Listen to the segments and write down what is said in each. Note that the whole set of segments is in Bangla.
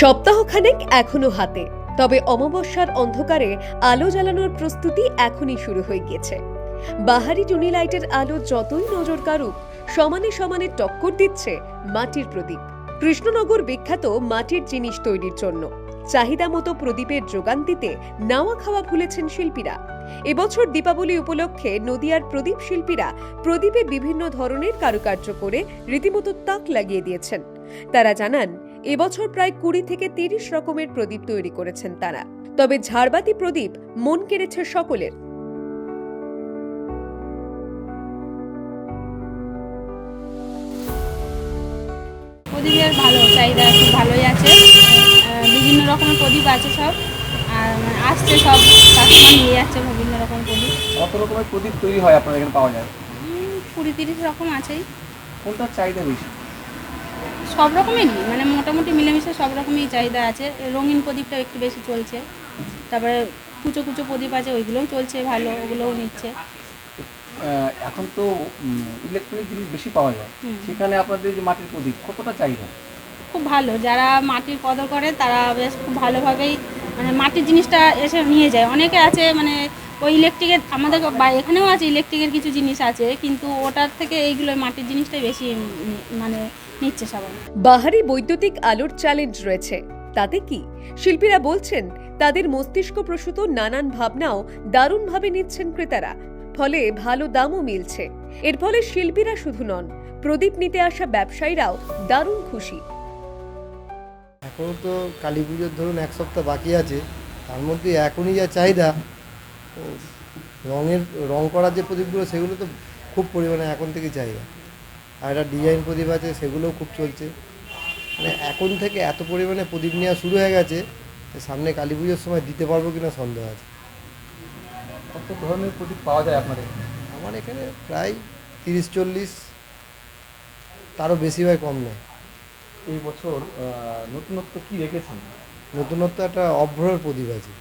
সপ্তাহখানেক এখনও হাতে, তবে অমাবস্যার অন্ধকারে আলো জ্বালানোর প্রস্তুতি এখনই শুরু হয়ে গিয়েছে। বাহারি টুনি লাইটের আলো যতই নজর কাড়ুক, সমানে সমানে টক্কর দিচ্ছে মাটির প্রদীপ। কৃষ্ণনগর বিখ্যাত মাটির জিনিস তৈরির জন্য। চাহিদা মতো প্রদীপের যোগান দিতে নাওয়া খাওয়া ভুলেছেন শিল্পীরা। এবছর দীপাবলি উপলক্ষে নদিয়ার প্রদীপ শিল্পীরা প্রদীপে বিভিন্ন ধরনের কারুকার্য করে রীতিমতো তাক লাগিয়ে দিয়েছেন। তারা জানান এবছর প্রায় কুড়ি থেকে তিরিশ রকমের প্রদীপ তৈরি করেছেন তারা। তবে ঝাড়বাতি প্রদীপ মন কেড়েছে সকলের। প্রদীপের ভালো চাহিদা খুব ভালোই আছে। বিভিন্ন রকমের প্রদীপ আছে সব। আর আসছে সব কাস্টমার নিয়ে যাচ্ছে বিভিন্ন রকমের প্রদীপ। কত রকমের প্রদীপ তৈরি হয় আপনার এখানে পাওয়া যায়? কুড়ি তিরিশ রকম আছেই। কোনটার চাহিদা বেশি? সব রকমেরই মানে মোটামুটি মিলেমিশে সব রকমই চাহিদা আছে। রঙিন প্রদীপটা একটু বেশি চলছে। তারপরে কুচো কুচো প্রদীপ আছে ওইগুলোও চলছে ভালো ওগুলোও নিচ্ছে। এখন তো ইলেকট্রনিক জিনিস বেশি পাওয়া যায়। সেখানে আপনাদের যে মাটির প্রদীপ কতটা চাহিদা? খুব ভালো যারা মাটির কদর করে তারা বেশ খুব ভালোভাবেই মানে মাটির জিনিসটা এসে নিয়ে যায়। অনেকে আছে মানে ওই ইলেকট্রিকের আমাদের বা- এখানেও আছে ইলেকট্রিকের কিছু জিনিস আছে কিন্তু ওটার থেকে এইগুলো মাটির জিনিসটাই বেশি মানে নিচ্ছে সবাই। বাহারি বৈদ্যুতিক আলোর চ্যালেঞ্জ রয়েছে। তাতে কি? শিল্পীরা বলছেন তাদের মস্তিষ্ক প্রসূত নানান ভাবনাও দারুণভাবে নিচ্ছেন ক্রেতারা। ফলে ভালো দামও মিলছে। এর ফলে শিল্পীরা শুধু নন প্রদীপ নিতে আসা ব্যবসায়ীরাও দারুণ খুশি। এখনও তো কালী পুজোর ধরুন এক সপ্তাহ বাকি আছে তার মধ্যে এখনই যা চাহিদা ও রঙের রং করার যে প্রদীপগুলো সেগুলো তো খুব পরিমাণে এখন থেকে চাহিদা। আর একটা ডিজাইন প্রদীপ আছে সেগুলোও খুব চলছে। মানে এখন থেকে এত পরিমাণে প্রদীপ নেওয়া শুরু হয়ে গেছে যে সামনে কালী পুজোর সময় দিতে পারব কিনা সন্দেহ আছে। কত ধরনের প্রদীপ পাওয়া যায় আপনাদের? আমার এখানে প্রায় তিরিশ চল্লিশ তারও বেশি হয় কম নয় এই বছর নতুনত্ব কি রেখেছেন? নতুনত্ব একটা অভ্রর প্রদীপ আছে এই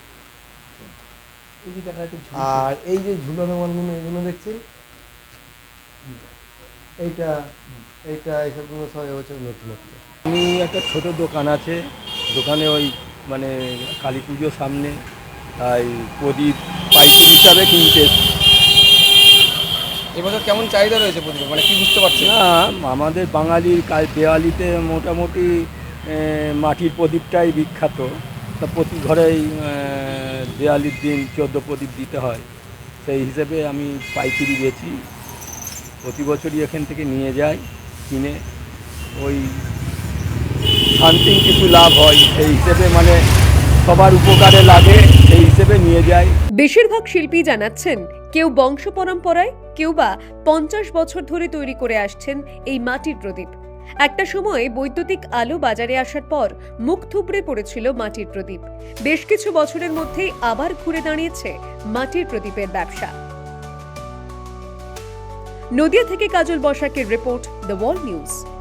যে দেখা যাচ্ছে ঝুড়ি। আর এই যে ঝুলানো মালগুলো এগুলো দেখছেন? এইটা এইটা এইসবগুলো সব এবছর নতুনত্ব আমি একটা ছোট দোকান আছে দোকানে ওই মানে কালী পুজোর সামনে তাই প্রদীপ পাইকারি হিসাবে কিনতে এবছর কেমন চাহিদা রয়েছে প্রদীপ মানে কি বুঝতে পারছেন? না আমাদের বাঙালির কাল দেওয়ালিতে মোটামুটি মাটির প্রদীপটাই বিখ্যাত। তা প্রতি ঘরেই এ, দেওয়ালির দিন চোদ্দ প্রদীপ দিতে হয়। সেই হিসেবে আমি পাইকারি বেচি। প্রতি বছরই এখান থেকে নিয়ে যাই কিনে। ওই সামথিং কিছু লাভ হয় সেই হিসেবে মানে সবার উপকারে লাগে সেই হিসেবে নিয়ে যায় বেশিরভাগ শিল্পী জানাচ্ছেন কেউ বংশ পরম্পরায় কেউ বা পঞ্চাশ বছর ধরে তৈরি করে আসছেন এই মাটির প্রদীপ। একটা সময় বৈদ্যুতিক আলো বাজারে আসার পর মুখ থুবড়ে পড়েছিল মাটির প্রদীপ। বেশ কিছু বছরের মধ্যেই আবার ঘুরে দাঁড়িয়েছে মাটির প্রদীপের ব্যবসা। নদিয়া থেকে কাজল বসাকের রিপোর্ট দ্য ওয়ার্ল্ড নিউজ